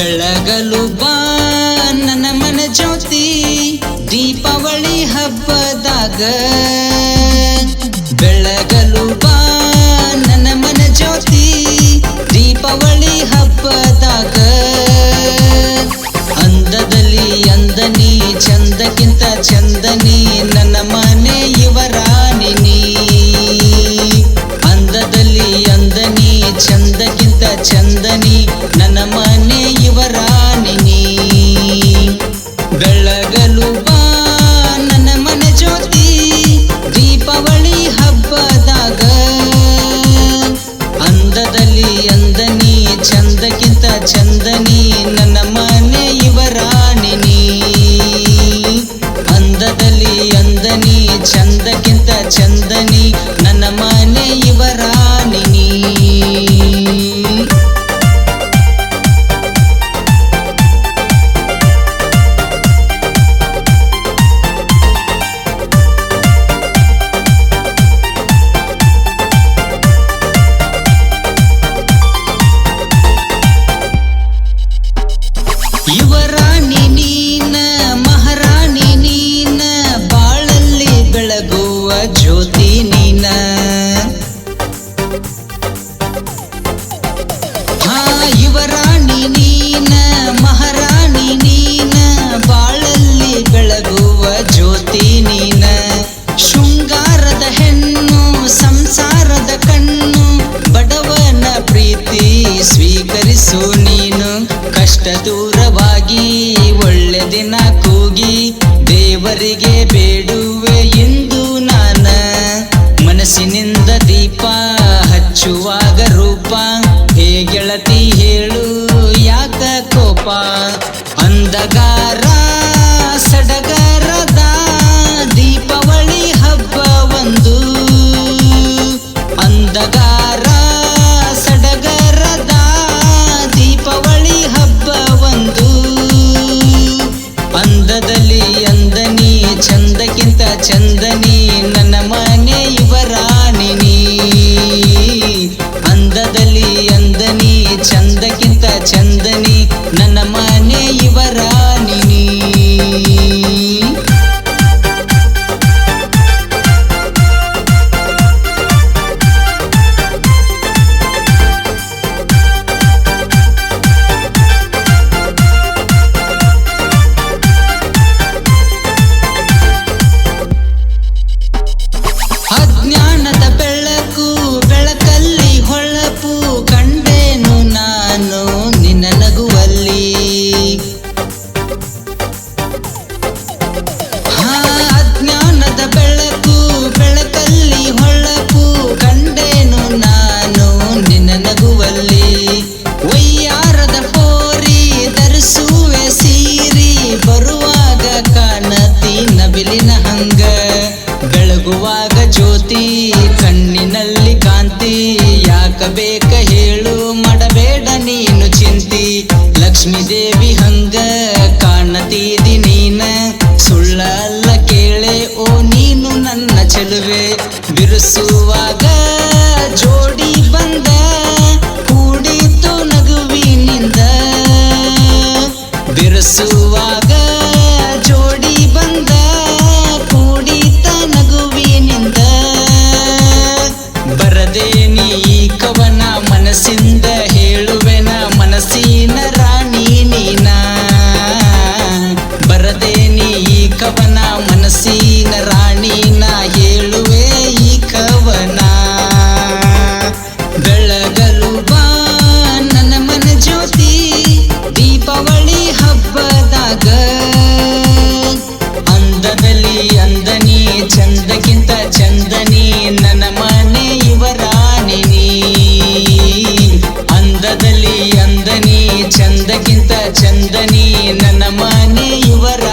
ಬೆಳಗಲು ಬಾ, ನನ್ನ ಮನ ಜ್ಯೋತಿ. ದೀಪಾವಳಿ ಹಬ್ಬದಾಗ ಬೆಳಗಲು ಬಾ, ನನ್ನ ಮನ ಜ್ಯೋತಿ. ದೀಪಾವಳಿ ಹಬ್ಬದಾಗ ಅಂದದಲ್ಲಿ ಅಂದನಿ, ಚಂದಕ್ಕಿಂತ ಚಂದನಿ, ನನ್ನ ಮನೆ ಇವರ ಅಂದನಿ ಚಂದನಿ, ನನ್ನ ಮನೆ ಜ್ಯೋತಿ ನೀನ? ಹಾ, ಯುವರಾಣಿ ನೀನ, ಮಹಾರಾಣಿ ನೀನ, ಬಾಳಲ್ಲಿ ಬೆಳಗುವ ಜ್ಯೋತಿ ನೀನ. ಶೃಂಗಾರದ ಹೆಣ್ಣು, ಸಂಸಾರದ ಕಣ್ಣು, ಬಡವನ ಪ್ರೀತಿ ಸ್ವೀಕರಿಸು ನೀನು. ಕಷ್ಟ ಕೋಪ ಅಂಧಗಾರ ಸಡಗರದ ದೀಪಾವಳಿ ಹಬ್ಬ ಒಂದು. ಅಂದಗಾರ, ಸಡಗರದ ದೀಪಾವಳಿ ಹಬ್ಬ ಒಂದು. ಅಂದದಲ್ಲಿ ಅಂದನಿ, ಚಂದಕ್ಕಿಂತ ಚಂದನಿ ನನ್ನ ಯಾಕ ಬೇಕ ಹೇಳು, ಮಾಡಬೇಡ ನೀನು ಚಿಂತಿ. ಲಕ್ಷ್ಮೀ ದೇವಿ ಹಂಗ ಕಾಣತೀದಿ ನೀನ. ಸುಳ್ಳಲ್ಲ ಕೇಳೆ, ಓ ನೀನು ನನ್ನ ಚೆಲುವೆ. ಬಿರುಸುವಾಗ ಜೋಡಿ ಬಂದ, ಕೂಡಿತು ನಗುವಿನಿಂದ. ಬಿರುಸುವಾಗ ಮನಸ್ಸಿನ ರಾಣಿನ ಹೇಳುವೆ ಈ ಕವನ. ಬೆಳಗಲು ಬಾ ನನ್ನ ಮನ ಜ್ಯೋತಿ, ದೀಪಾವಳಿ ಹಬ್ಬದಾಗ. ಅಂದದಲ್ಲಿ ಅಂದನಿ, ಚಂದಕ್ಕಿಂತ ಚಂದನಿ, ನನ್ನ ಮನೆ ಇವರಾಣಿನಿ ಅಂದದಲ್ಲಿ ಅಂದನಿ, ಚಂದಕ್ಕಿಂತ ಚಂದನಿ, ನನ್ನ ಮನೆ ಇವರ